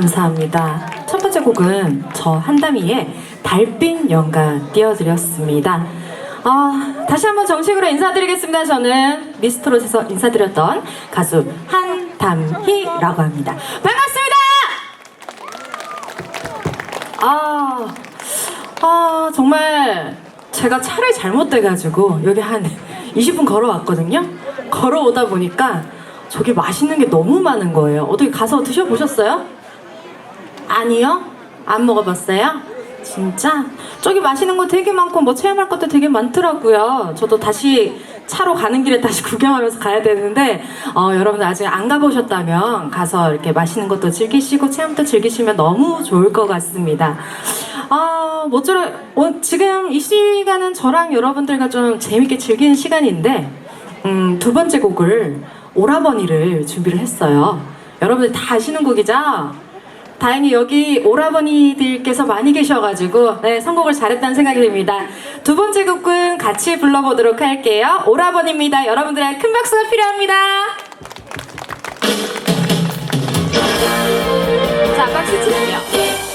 감사합니다. 첫 번째 곡은 저 한다미의 달빛 연가 띄워드렸습니다. 아, 다시 한번 정식으로 인사드리겠습니다. 저는 미스트롯에서 인사드렸던 가수 한담희라고 합니다. 반갑습니다! 아, 아, 정말 제가 차를 잘못 대가지고 여기 한 20분 걸어왔거든요. 걸어오다 보니까 저기 맛있는 게 너무 많은 거예요. 어떻게 가서 드셔보셨어요? 아니요? 안 먹어봤어요? 진짜? 저기 맛있는 거 되게 많고 뭐 체험할 것도 되게 많더라고요. 저도 다시 차로 가는 길에 다시 구경하면서 가야 되는데 어, 여러분들 아직 안 가보셨다면 가서 이렇게 맛있는 것도 즐기시고 체험도 즐기시면 너무 좋을 것 같습니다. 아, 모쪼록 어, 지금 이 시간은 저랑 여러분들과 좀 재밌게 즐기는 시간인데 음, 두 번째 곡을 오라버니를 준비를 했어요. 여러분들 다 아시는 곡이죠? 다행히 여기 오라버니들께서 많이 계셔가지고 네, 선곡을 잘했다는 생각이 듭니다. 두 번째 곡은 같이 불러보도록 할게요. 오라버니입니다. 여러분들의 큰 박수가 필요합니다. 자, 박수 치시죠.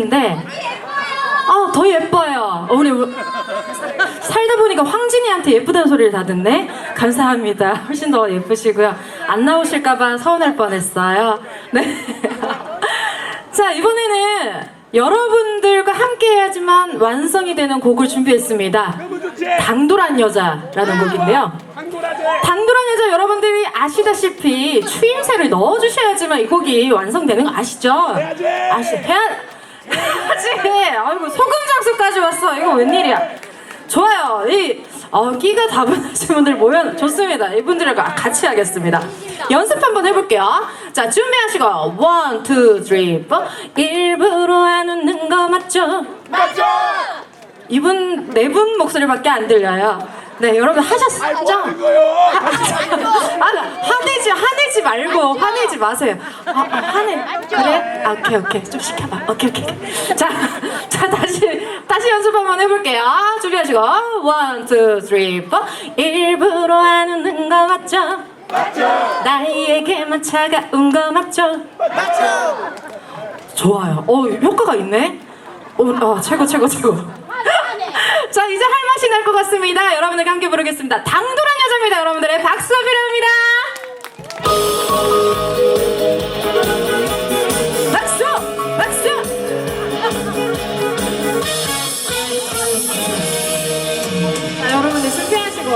싶은데, 아, 더 예뻐요. 어, 우리 살다 보니까 황진이한테 예쁘다는 소리를 다 듣네. 감사합니다. 훨씬 더 예쁘시고요. 안 나오실까봐 서운할 뻔했어요. 네. 자, 이번에는 여러분들과 함께 해야지만 완성이 되는 곡을 준비했습니다. 당돌한 여자라는 곡인데요. 당돌한 여자 여러분들이 아시다시피 추임새를 넣어주셔야지만 이 곡이 완성되는 거 아시죠? 아시 해야 해야지. 아이고 소금 장수까지 왔어. 이거 웬일이야? 좋아요. 이 어, 끼가 다분하신 분들 모여 좋습니다. 이분들과 같이 하겠습니다. 연습 한번 해볼게요. 자 준비하시고 원, 투, 쓰리, 포. 일부러 안 웃는 거 맞죠? 맞죠? 이분 네 분 목소리밖에 안 들려요. 네 여러분 하셨죠? 거요? 아, 나 화내지, 화내지 말고, 화내지 마세요. 아, 아, 화내. 그래? 아, 오케이, 오케이. 좀 시켜봐. 오케이, 오케이. 오케이. 자, 자, 다시, 다시 연습 한번 해볼게요. 준비하시고, 원, 투, 쓰리, 포. 일부러 안 웃는 거 맞죠? 맞죠? 나에게만 차가운 거 맞죠? 맞죠? 좋아요. 어, 효과가 있네? 어, 어 최고, 최고, 최고. 자, 이제 할 맛이 날 것 같습니다. 여러분들과 함께 부르겠습니다. 당돌한 여자입니다. 여러분들의 박수 필요합니다. 박수! 박수! 자, 여러분들 준비하시고.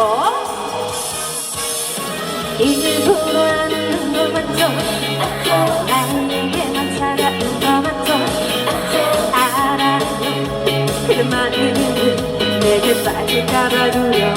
일부러 하는 거 맞죠? Hallelujah.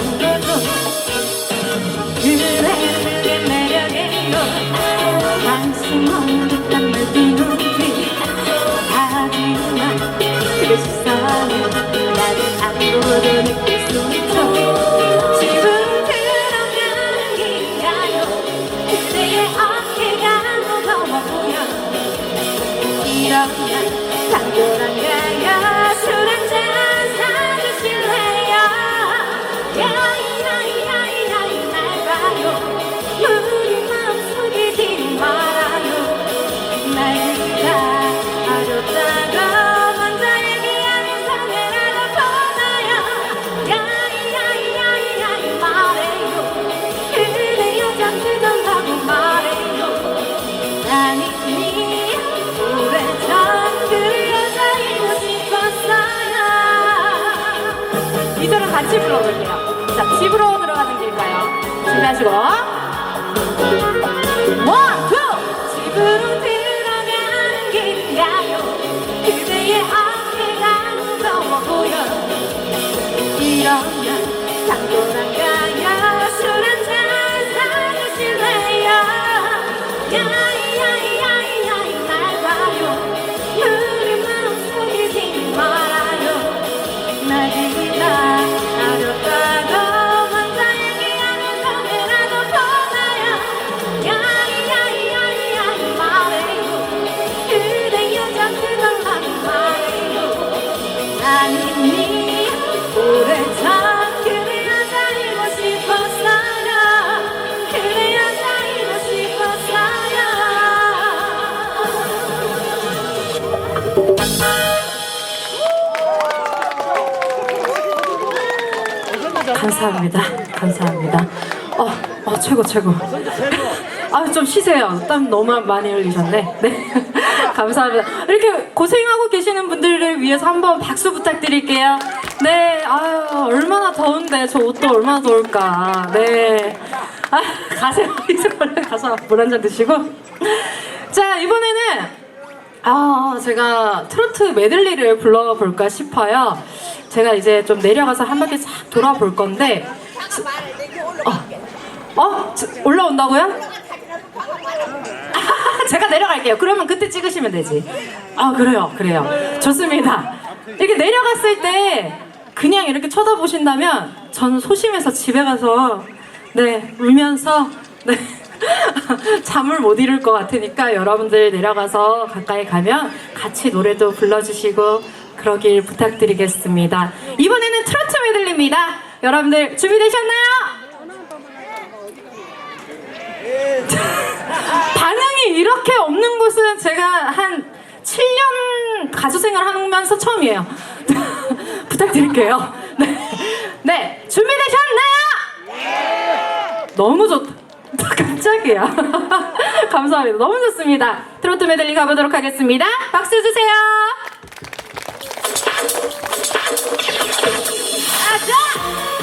같이 불러볼게요 자 집으로 들어가는 길가요? 준비하시고. 원, 투! 집으로 들어가는 길가요? 그대의 어깨가 무거워 보여. 이러 감사합니다. 감사합니다. 어, 어 최고 최고. 아 좀 쉬세요. 땀 너무 많이 흘리셨네. 네. 감사합니다. 이렇게 고생하고 계시는 분들을 위해서 한번 박수 부탁드릴게요. 네. 아유 얼마나 더운데 저 옷도 얼마나 더울까. 네. 아, 가세요. 이제 얼른 가서 물 한 잔 드시고. 자 이번에는 아, 제가 트로트 메들리를 불러볼까 싶어요. 제가 이제 좀 내려가서 한 바퀴 싹 돌아볼 건데. 어? 어? 저- 올라온다고요? 아, 제가 내려갈게요. 그러면 그때 찍으시면 되지. 아, 그래요. 그래요. 좋습니다. 이렇게 내려갔을 때 그냥 이렇게 쳐다보신다면 저는 소심해서 집에 가서 네, 울면서 네. 잠을 못 이룰 것 같으니까 여러분들 내려가서 가까이 가면 같이 노래도 불러주시고 그러길 부탁드리겠습니다. 이번에는 트로트 메들리입니다. 여러분들 준비되셨나요? 반응이 이렇게 없는 곳은 제가 한 7년 가수 생활하면서 처음이에요. 부탁드릴게요. 네. 네, 준비되셨나요? 예! 너무 좋다. 깜짝이야. 감사합니다. 너무 좋습니다. 트로트 메들리 가보도록 하겠습니다. 박수 주세요. あっ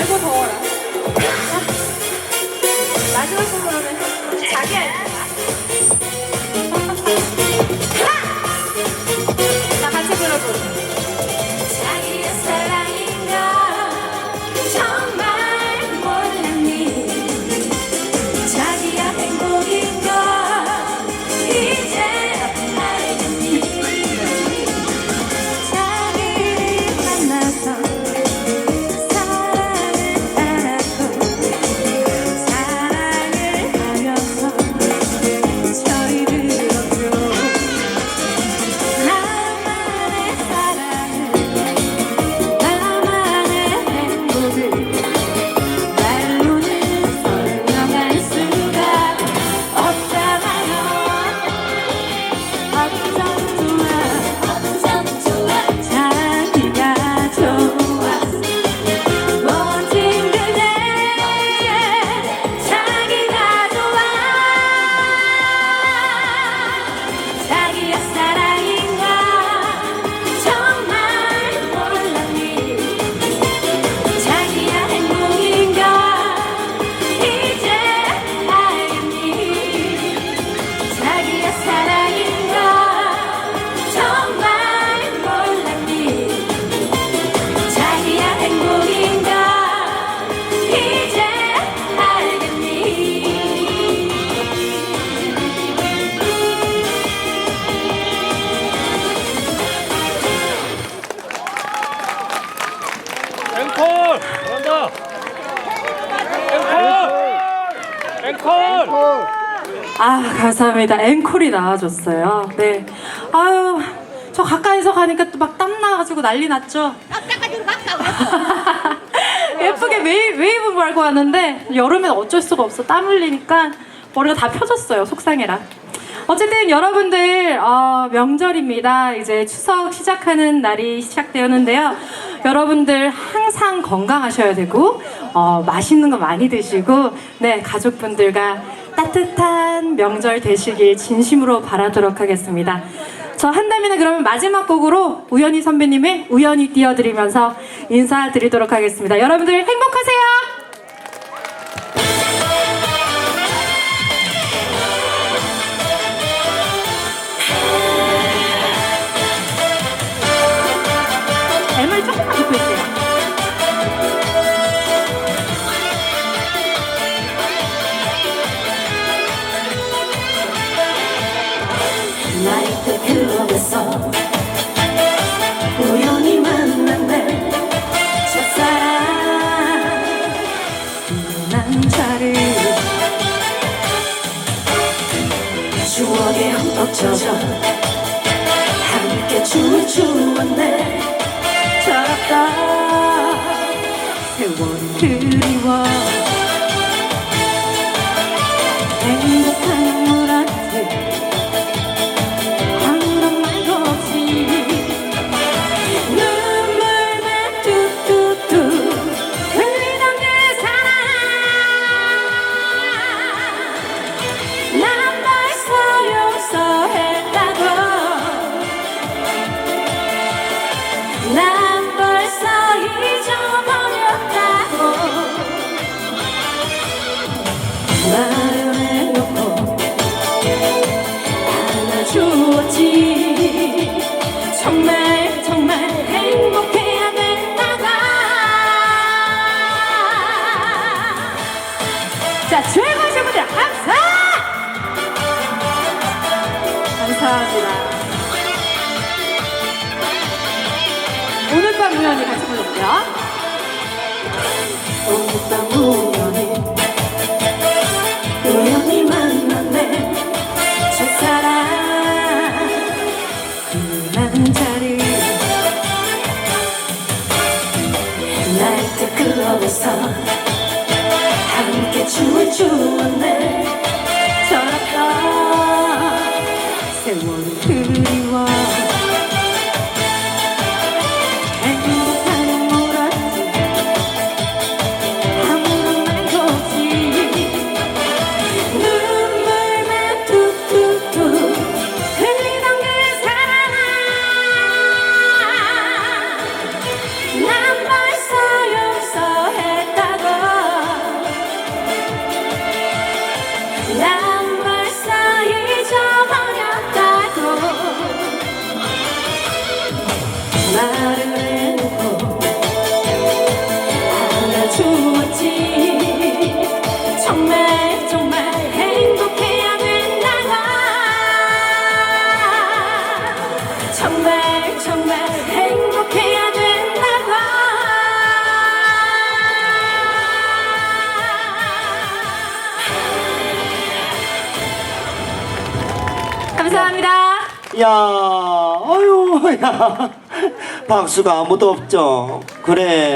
아이고 더워라. 자, 마지막 선물로는 자기 알바. 아 감사합니다. 앵콜이 나와줬어요. 네. 아유 저 가까이서 가니까 또 막 땀 나가지고 난리 났죠. 예쁘게 웨이, 웨이브 말고 하는데 여름엔 어쩔 수가 없어 땀 흘리니까 머리가 다 펴졌어요 속상해라 어쨌든 여러분들 어, 명절입니다 이제 추석 시작하는 날이 시작되었는데요 여러분들 항상 건강하셔야 되고 어, 맛있는 거 많이 드시고 네 가족분들과 따뜻한 명절 되시길 진심으로 바라도록 하겠습니다 저 한다면은 그러면 마지막 곡으로 우연히 선배님의 우연히 띄워드리면서 인사드리도록 하겠습니다. 여러분들 행복하세요. 나이트 클럽에서 우연히 만난 내 첫사랑. 그 남자를 추억에 흠뻑 젖어 함께 춤을 추었네 밤 우연히 같이 불러볼게요 오늘 밤 우연히 박수가 아무도 없죠. 그래.